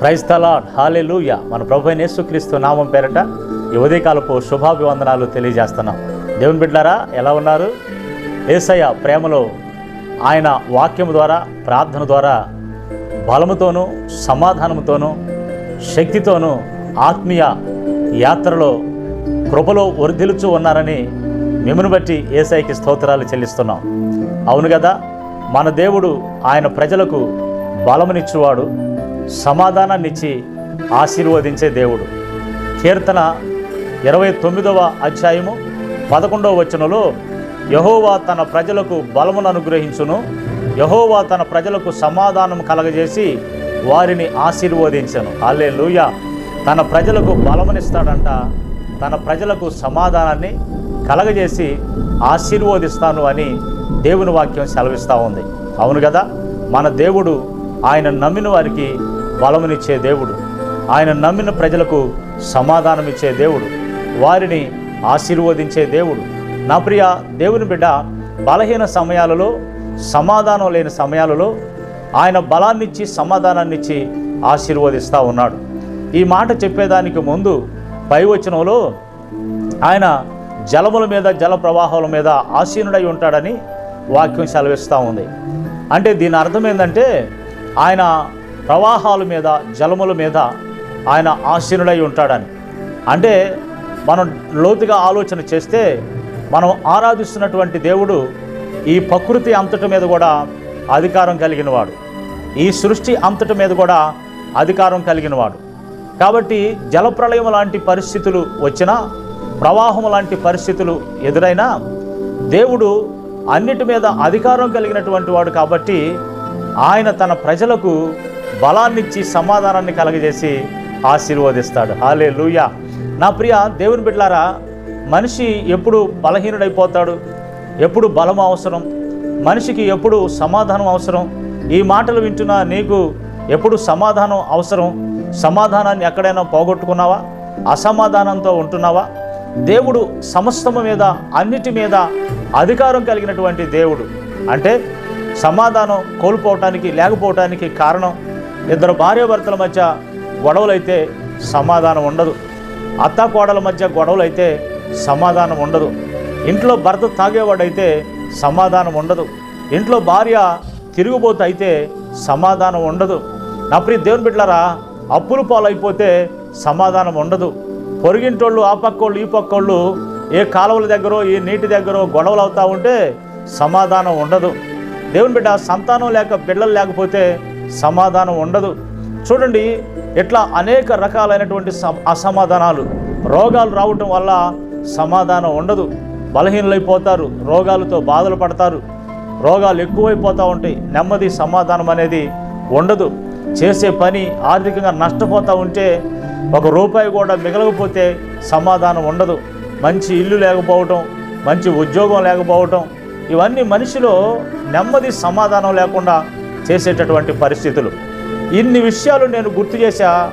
Praise తలాడ్ హాలే మన ప్రభు యేసుక్రీస్తు నామం పేరట ఈ ఉదయకాలపు శుభాభివందనాలు తెలియజేస్తున్నాం. దేవుని బిడ్డారా ఎలా ఉన్నారు? ఏసయ్య ప్రేమలో ఆయన వాక్యం ద్వారా ప్రార్థన ద్వారా బలముతోనూ సమాధానముతోనూ శక్తితోనూ ఆత్మీయ యాత్రలో కృపలో వర్ధిల్లుచూ ఉన్నారని మిమ్మను బట్టి ఏసైకి స్తోత్రాలు చెల్లిస్తున్నాం. అవును కదా మన దేవుడు ఆయన ప్రజలకు బలమునిచ్చువాడు. సమాధానాన్నిచ్చి ఆశీర్వదించే దేవుడు. కీర్తన ఇరవై తొమ్మిదవ అధ్యాయము పదకొండవ వచనంలో యహోవా తన ప్రజలకు బలమును అనుగ్రహించును. యహోవా తన ప్రజలకు సమాధానం కలగజేసి వారిని ఆశీర్వదించను. అల్లే లూయ తన ప్రజలకు బలమునిస్తాడంట. తన ప్రజలకు సమాధానాన్ని కలగజేసి ఆశీర్వదిస్తాను అని దేవుని వాక్యం సెలవిస్తూ ఉంది. అవును కదా? మన దేవుడు ఆయన నమ్మిన వారికి బలమునిచ్చే దేవుడు. ఆయన నమ్మిన ప్రజలకు సమాధానం ఇచ్చే దేవుడు. వారిని ఆశీర్వదించే దేవుడు. నా ప్రియ దేవుని బిడ్డ బలహీన సమయాలలో సమాధానం లేని సమయాలలో ఆయన బలాన్నిచ్చి సమాధానాన్నిచ్చి ఆశీర్వదిస్తూ ఉన్నాడు. ఈ మాట చెప్పేదానికి ముందు పైవచనంలో ఆయన జలముల మీద జల ప్రవాహాల మీద ఆసీనుడై ఉంటాడని వాక్యం సెలవిస్తూ ఉంది. అంటే దీని అర్థం ఏంటంటే ఆయన ప్రవాహాల మీద జలముల మీద ఆయన ఆశీనుడై ఉంటాడని. అంటే మనం లోతుగా ఆలోచన చేస్తే మనం ఆరాధిస్తున్నటువంటి దేవుడు ఈ ప్రకృతి అంతటి మీద కూడా అధికారం కలిగినవాడు. ఈ సృష్టి అంతటి మీద కూడా అధికారం కలిగినవాడు. కాబట్టి జలప్రళయం లాంటి పరిస్థితులు వచ్చినా ప్రవాహం లాంటి పరిస్థితులు ఎదురైనా దేవుడు అన్నిటి మీద అధికారం కలిగినటువంటి వాడు కాబట్టి ఆయన తన ప్రజలకు బలాన్నిచ్చి సమాధానాన్ని కలగజేసి ఆశీర్వదిస్తాడు. హాలే లూయా నా ప్రియ దేవుని బిడ్లారా మనిషి ఎప్పుడు బలహీనుడైపోతాడు? ఎప్పుడు బలం అవసరం? మనిషికి ఎప్పుడు సమాధానం అవసరం? ఈ మాటలు వింటున్నా నీకు ఎప్పుడు సమాధానం అవసరం? సమాధానాన్ని ఎక్కడైనా పోగొట్టుకున్నావా? అసమాధానంతో ఉంటున్నావా? దేవుడు సమస్తము మీద అన్నిటి మీద అధికారం కలిగినటువంటి దేవుడు. అంటే సమాధానం కోల్పోవటానికి లేకపోవటానికి కారణం ఇద్దరు భార్యాభర్తల మధ్య గొడవలైతే సమాధానం ఉండదు. అత్త కోడల మధ్య గొడవలైతే సమాధానం ఉండదు. ఇంట్లో భర్త తాగేవాడైతే సమాధానం ఉండదు. ఇంట్లో భార్య తిరుగుబోతు అయితే సమాధానం ఉండదు. నా ప్రియ దేవుని బిడ్డలరా అప్పులు పాలైపోతే సమాధానం ఉండదు. పొరిగింటోళ్ళు ఆ పక్కోళ్ళు ఈ పక్కోళ్ళు ఏ కాలువల దగ్గర ఏ నీటి దగ్గర గొడవలు అవుతూ ఉంటే సమాధానం ఉండదు. దేవుని బిడ్డ సంతానం లేక బిడ్డలు లేకపోతే సమాధానం ఉండదు. చూడండి ఇట్లా అనేక రకాలైనటువంటి అసమాధానాలు. రోగాలు రావటం వల్ల సమాధానం ఉండదు. బలహీనలైపోతారు రోగాలతో బాధలు పడతారు. రోగాలు ఎక్కువైపోతూ ఉంటాయి. నెమ్మది సమాధానం అనేది ఉండదు. చేసే పని ఆర్థికంగా నష్టపోతూ ఉంటే ఒక రూపాయి కూడా మిగలకపోతే సమాధానం ఉండదు. మంచి ఇల్లు లేకపోవటం మంచి ఉద్యోగం లేకపోవటం ఇవన్నీ మనిషిలో నెమ్మది సమాధానం లేకుండా చేసేటటువంటి పరిస్థితులు. ఇన్ని విషయాలు నేను గుర్తు చేశా.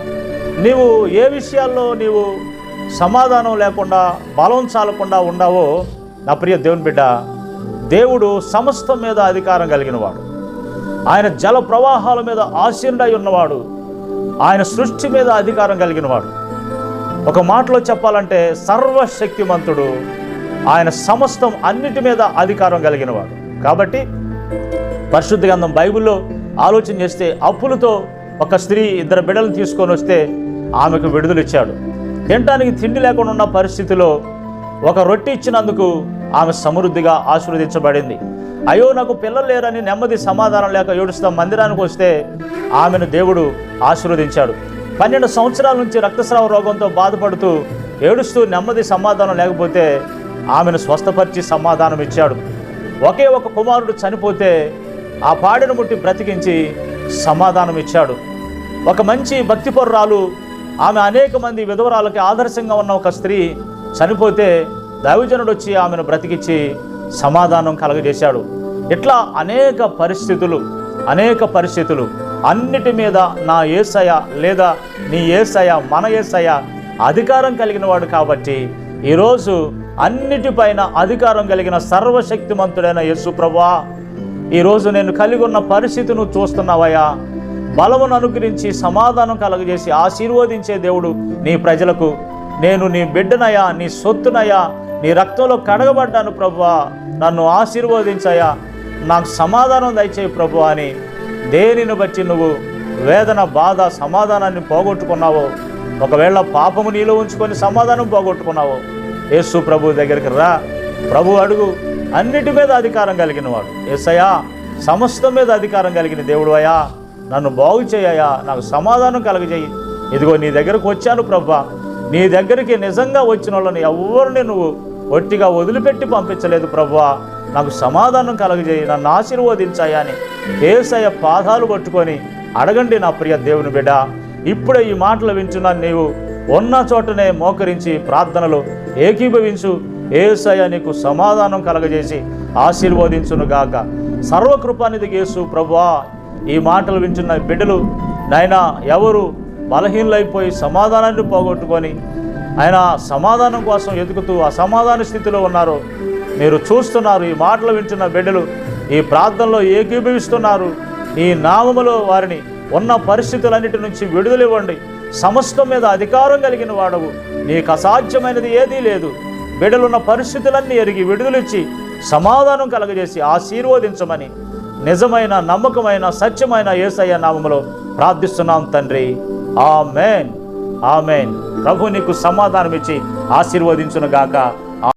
నీవు ఏ విషయాల్లో నీవు సమాధానం లేకుండా బలం చాలకుండా ఉన్నావో నా ప్రియ దేవుని బిడ్డ దేవుడు సమస్తం మీద అధికారం కలిగినవాడు. ఆయన జల ప్రవాహాల మీద ఆశీనుడై ఉన్నవాడు. ఆయన సృష్టి మీద అధికారం కలిగినవాడు. ఒక మాటలో చెప్పాలంటే సర్వశక్తిమంతుడు. ఆయన సమస్తం అన్నిటి మీద అధికారం కలిగినవాడు. కాబట్టి పరిశుద్ధ గ్రంథం బైబిల్లో ఆలోచన చేస్తే అప్పులతో ఒక స్త్రీ ఇద్దరు బిడ్డలను తీసుకొని వస్తే ఆమెకు విడుదలిచ్చాడు. తినటానికి తినడానికి తిండి లేకుండా ఉన్న పరిస్థితిలో ఒక రొట్టె ఇచ్చినందుకు ఆమె సమృద్ధిగా ఆశీర్వదించబడింది. అయ్యో నాకు పిల్లలు లేరని నెమ్మది సమాధానం లేక ఏడుస్తా మందిరానికి వస్తే ఆమెను దేవుడు ఆశీర్వదించాడు. పన్నెండు సంవత్సరాల నుంచి రక్తస్రావ రోగంతో బాధపడుతూ ఏడుస్తూ నెమ్మది సమాధానం లేకపోతే ఆమెను స్వస్థపరిచి సమాధానం ఇచ్చాడు ఒకే ఒక కుమారుడు చనిపోతే ఆ పాడెను ముట్టి బ్రతికించి సమాధానం ఇచ్చాడు ఒక మంచి భక్తిపరురాలు ఆమె అనేక మంది విధవరాలకి ఆదర్శంగా ఉన్న ఒక స్త్రీ చనిపోతే దైవజనుడు వచ్చి ఆమెను బ్రతికించి సమాధానం కలగజేశాడు. ఇట్లా అనేక పరిస్థితులు అనేక పరిస్థితులు. అన్నిటి మీద నా ఏసయ లేదా నీ ఏసయ మన ఏసయ అధికారం కలిగిన వాడు కాబట్టి ఈరోజు అన్నిటిపైన అధికారం కలిగిన సర్వశక్తిమంతుడైన యేసు ప్రభా ఈరోజు నేను కలిగి ఉన్న పరిస్థితి నువ్వు చూస్తున్నావయ్యా. బలమును అనుగ్రహించి సమాధానం కలగజేసి ఆశీర్వదించే దేవుడు నీ ప్రజలకు. నేను నీ బిడ్డనయ్యా నీ సొత్తునయ్యా నీ రక్తంలో కడగబడ్డాను ప్రభువా. నన్ను ఆశీర్వదించయ్యా. నాకు సమాధానం దయచేయి ప్రభు అని దేనిని బట్టి నువ్వు వేదన బాధ సమాధానాన్ని పోగొట్టుకున్నావో ఒకవేళ పాపము నీలో ఉంచుకొని సమాధానం పోగొట్టుకున్నావో యేసు ప్రభు దగ్గరికి రా. ప్రభు అడుగు. అన్నిటి మీద అధికారం కలిగిన వాడు. ఏసయ్యా సమస్తం మీద అధికారం కలిగిన దేవుడు అయ్యా నన్ను బాగు చేయయా నాకు సమాధానం కలగజేయి. ఇదిగో నీ దగ్గరకు వచ్చాను ప్రభా. నీ దగ్గరికి నిజంగా వచ్చిన వాళ్ళని ఎవరిని నువ్వు ఒట్టిగా వదిలిపెట్టి పంపించలేదు ప్రభా. నాకు సమాధానం కలగజేయి నన్ను ఆశీర్వదించాయా అని ఏసయ్య పాదాలు పట్టుకొని అడగండి నా ప్రియ దేవుని బిడ్డ. ఇప్పుడే ఈ మాటలు వింటున్నాను నీవు. ఉన్న చోటనే మోకరించి ప్రార్థనలు ఏకీభవించు. ఏసయ నీకు సమాధానం కలగజేసి ఆశీర్వదించునుగాక. సర్వకృపానిధి యేసు ప్రభువా ఈ మాటలు వింటున్న బిడ్డలు నాయనా ఎవరు బలహీనలైపోయి సమాధానాన్ని పోగొట్టుకొని ఆయన సమాధానం కోసం ఎదుగుతూ అసమాధాన స్థితిలో ఉన్నారు మీరు చూస్తున్నారు ఈ మాటలు వింటున్న బిడ్డలు ఈ ప్రార్థనలో ఏకీభవిస్తున్నారు ఈ నామములో వారిని ఉన్న పరిస్థితులన్నిటి నుంచి విడుదలివ్వండి సమస్తం మీద అధికారం కలిగిన వాడవు. నీకు అసాధ్యమైనది ఏదీ లేదు. బిడ్డలున్న పరిస్థితులన్నీ ఎరిగి విడుదలిచ్చి సమాధానం కలగజేసి ఆశీర్వదించమని నిజమైన నమ్మకమైన సత్యమైన యేసయ్య నామములో ప్రార్థిస్తున్నాం తండ్రి. ఆమెన్. ఆమెన్. ప్రభు నీకు సమాధానం ఇచ్చి ఆశీర్వదించునుగాక. గాక